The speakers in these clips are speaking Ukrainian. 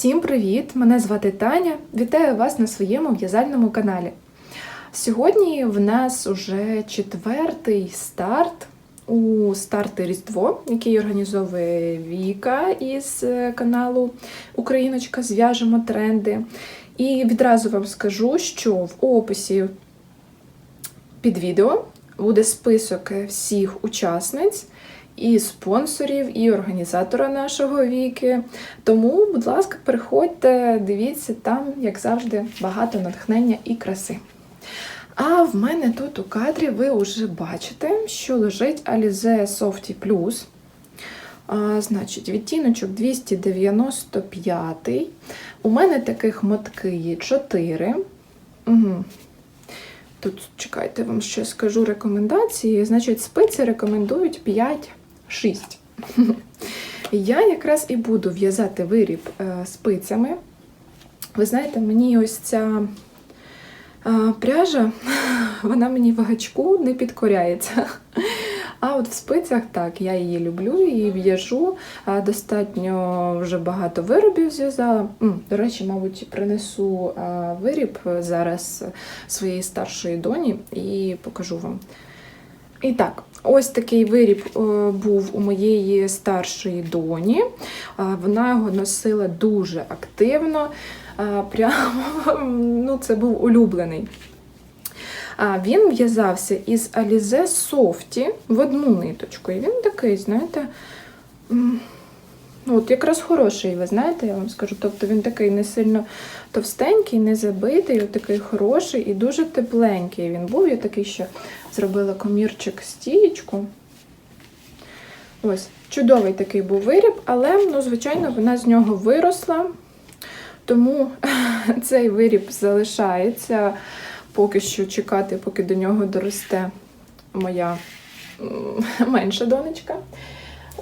Всім привіт! Мене звати Таня. Вітаю вас на своєму в'язальному каналі. Сьогодні в нас уже четвертий старт у старти Різдво, який організовує Віка із е, каналу Україночка Зв'яжемо тренди. І відразу вам скажу, що в описі під відео буде список всіх учасниць і спонсорів, і організатора нашого віки. Тому, будь ласка, приходьте, дивіться, там, як завжди, багато натхнення і краси. А в мене тут у кадрі ви вже бачите, що лежить Alize Softy Plus. А, Значить, відтіночок 295. У мене таких мотки є 4. Угу. Тут, чекайте, вам ще скажу рекомендації. Значить, спиці рекомендують 5-6. Я якраз і буду в'язати виріб е, спицями. Ви знаєте, мені ось ця е, пряжа, вона мені в гачку не підкоряється. А от в спицях так, я її люблю і в'яжу. Достатньо вже багато виробів зв'язала. До речі, мабуть, принесу виріб зараз своєї старшої доні і покажу вам. І так, ось такий виріб е, був у моєї старшої доні. Вона його носила дуже активно. Прямо ну, це був улюблений. Він в'язався із Alize Софті в одну ниточку. І він такий, знаєте, ну, от якраз хороший, ви знаєте, я вам скажу. Тобто він такий не сильно товстенький, не забитий, от такий хороший і дуже тепленький він був. Я такий ще зробила комірчик стієчку. Ось, чудовий такий був виріб, але, ну, звичайно, вона з нього виросла. Тому цей виріб залишається поки що чекати, поки до нього доросте моя менша донечка.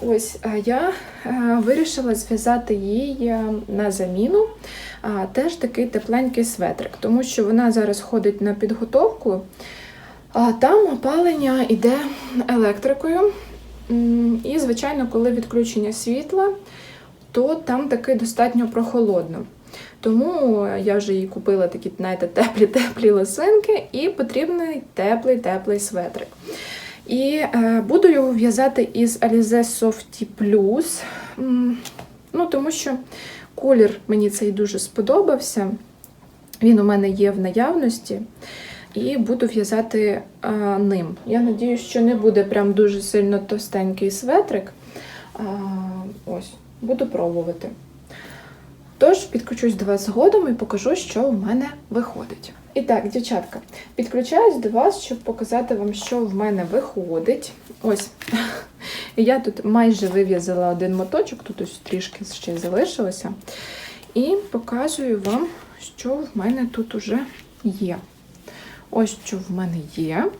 Ось я е, вирішила зв'язати їй е, на заміну теж такий тепленький светрик, тому що вона зараз ходить на підготовку, а там опалення йде електрикою. І, звичайно, коли відключення світла, то там таки достатньо прохолодно. Тому я вже їй купила такі, знаєте, теплі-теплі лосинки і потрібний теплий-теплий светрик. І е, буду його в'язати із Alize Softy Plus. Ну, тому що колір мені цей дуже сподобався. Він у мене є в наявності. І буду в'язати е, ним. Я сподіваюся, що не буде прям дуже сильно товстенький светрик. А, ось, буду пробувати. Тож підключусь до вас згодом і покажу, що в мене виходить. І так, дівчатка, підключаюсь до вас, щоб показати вам, що в мене виходить. Ось, я тут майже вив'язала один моточок, тут ось трішки ще залишилося. І показую вам, що в мене тут уже є. Ось що в мене є.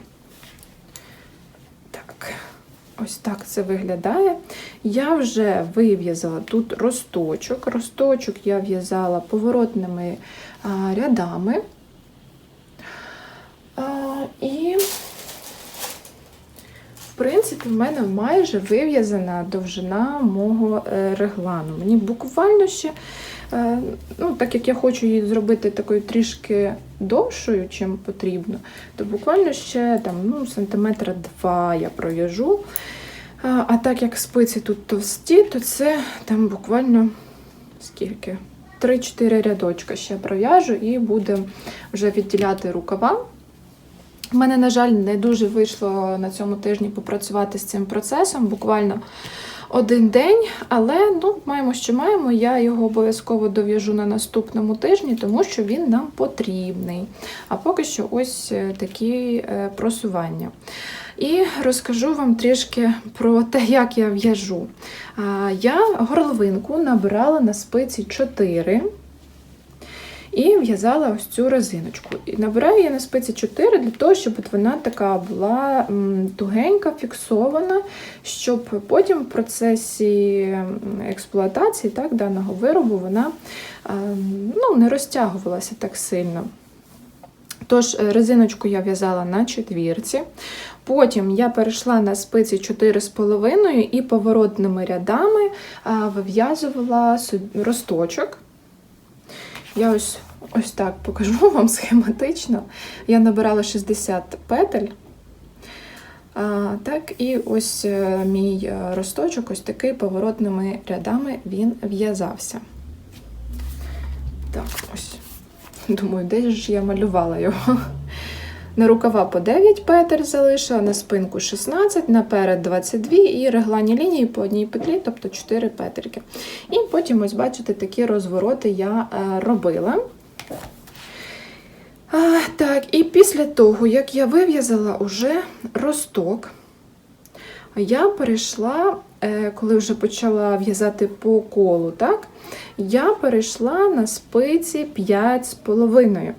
Ось так це виглядає. Я вже вив'язала тут росточок. Росточок я в'язала поворотними рядами. І, принципі, в мене майже вив'язана довжина мого е, реглану. Мені буквально ще, е, ну, так як я хочу її зробити такою трішки довшою, чим потрібно, то буквально ще там, ну, сантиметра два я пров'яжу. А, так як спиці тут товсті, то це там буквально скільки? 3-4 рядочка ще пров'яжу і буде вже відділяти рукава. У мене, на жаль, не дуже вийшло на цьому тижні попрацювати з цим процесом, буквально один день, але ну, маємо, що маємо. Я його обов'язково дов'яжу на наступному тижні, тому що він нам потрібний. А поки що ось е, такі е, просування. І розкажу вам трішки про те, як я в'яжу. Я горловинку набирала на спиці 4 і в'язала ось цю резиночку. І набираю я на спиці 4 для того, щоб от вона така була тугенька, фіксована, щоб потім в процесі експлуатації так, даного виробу вона ну, не розтягувалася так сильно. Тож, е, резиночку я в'язала на четвірці. Потім я перейшла на спиці 4,5 і поворотними рядами вив'язувала собі росточок. Я ось ось так покажу вам схематично. Я набирала 60 петель. А, так, і ось е, мій е, росточок, ось такий поворотними рядами він в'язався. Так, ось. Думаю, де ж я малювала його? На рукава по 9 петель залишила, на спинку 16, наперед 22 і реглані лінії по одній петлі, тобто 4 петельки. І потім, ось бачите, такі розвороти я е, робила. А, Так, і після того, як я вив'язала уже росток, я перейшла, е, коли вже почала в'язати по колу, так, я перейшла на спиці 5,5.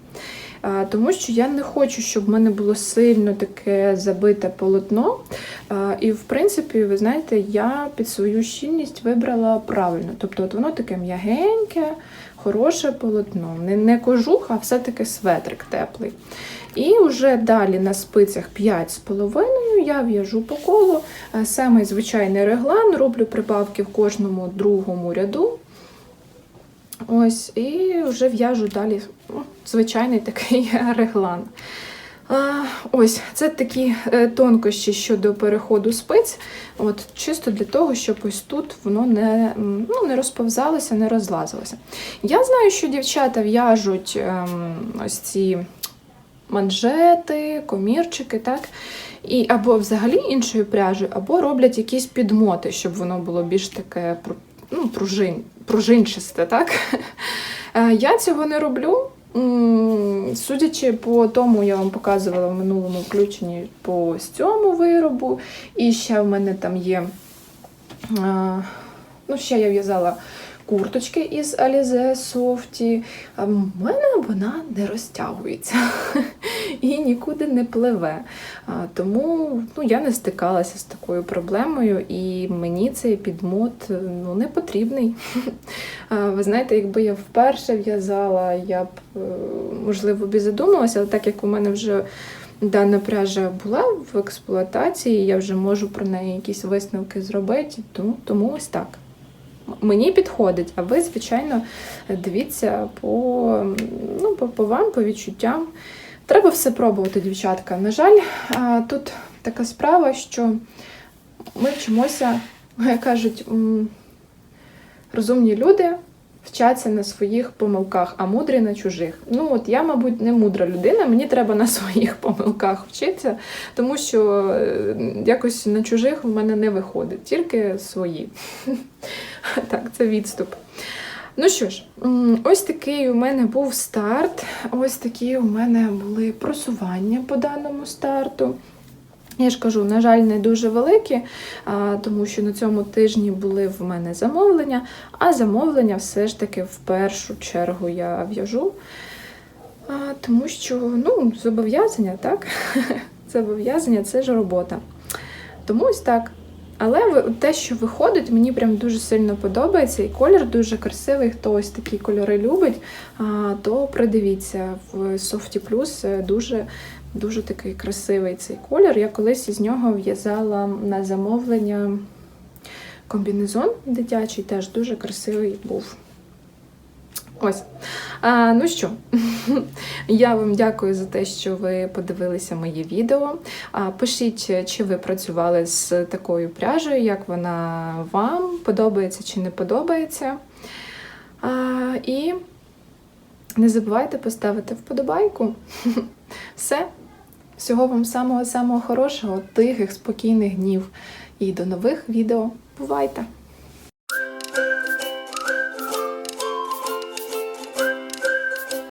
Тому що я не хочу, щоб в мене було сильно таке забите полотно. І, в принципі, ви знаєте, я під свою щільність вибрала правильно. Тобто, от воно таке м'ягеньке, хороше полотно. Не, не кожух, а все-таки светрик теплий. І вже далі на спицях 5,5 я в'яжу по колу. Саме звичайний реглан, роблю прибавки в кожному другому ряду. Ось, і вже в'яжу далі ну, звичайний такий реглан. Ось, це такі е, тонкощі щодо переходу спиць. От, Чисто для того, щоб ось тут воно не ну, не розповзалося, не розлазилося. Я знаю, що дівчата в'яжуть ем, ось ці манжети, комірчики, так? І або взагалі іншою пряжею, або роблять якісь підмоти, щоб воно було більш таке ну, пружин, пружинчасте, так? Е, Я цього не роблю. Судячи по тому, я вам показувала в минулому включенні по цьому виробу. І ще в мене там є. Ну, ще я в'язала курточки із Alize Softy. А в мене вона не розтягується і нікуди не пливе. Тому ну, я не стикалася з такою проблемою, і мені цей підмот ну, не потрібний. Ви знаєте, якби я вперше в'язала, я б, е, можливо, б і задумалася, але так як у мене вже дана пряжа була в експлуатації, я вже можу про неї якісь висновки зробити, тому, тому ось так. Мені підходить, а ви, звичайно, дивіться по, ну, по, по вам, по відчуттям. Треба все пробувати, дівчатка. На жаль, тут така справа, що ми вчимося, як кажуть, розумні люди вчаться на своїх помилках, а мудрі на чужих. Ну, от я, мабуть, не мудра людина, мені треба на своїх помилках вчитися, тому що е, якось на чужих в мене не виходить, тільки свої. Так, це відступ. Ну що ж, ось такий у мене був старт. Ось такі у мене були просування по даному старту. Я ж кажу, на жаль, не дуже великі, тому що на цьому тижні були в мене замовлення, а замовлення все ж таки в першу чергу я в'яжу. Тому що ну, зобов'язання, так? Зобов'язання це ж робота. Тому ось так. Але те, що виходить, мені прям дуже сильно подобається, і колір дуже красивий. Хто ось такі кольори любить, то придивіться в Softy Plus е, дуже, дуже такий красивий цей колір. Я колись із нього в'язала на замовлення комбінезон дитячий, теж дуже красивий був. Ось. А, ну що, я вам дякую за те, що ви подивилися моє відео. А, пишіть, чи ви працювали з такою пряжею, як вона вам подобається чи не подобається. А, і не забувайте поставити вподобайку. Все. Всього вам самого-самого хорошого, тихих, спокійних днів. І до нових відео. Бувайте!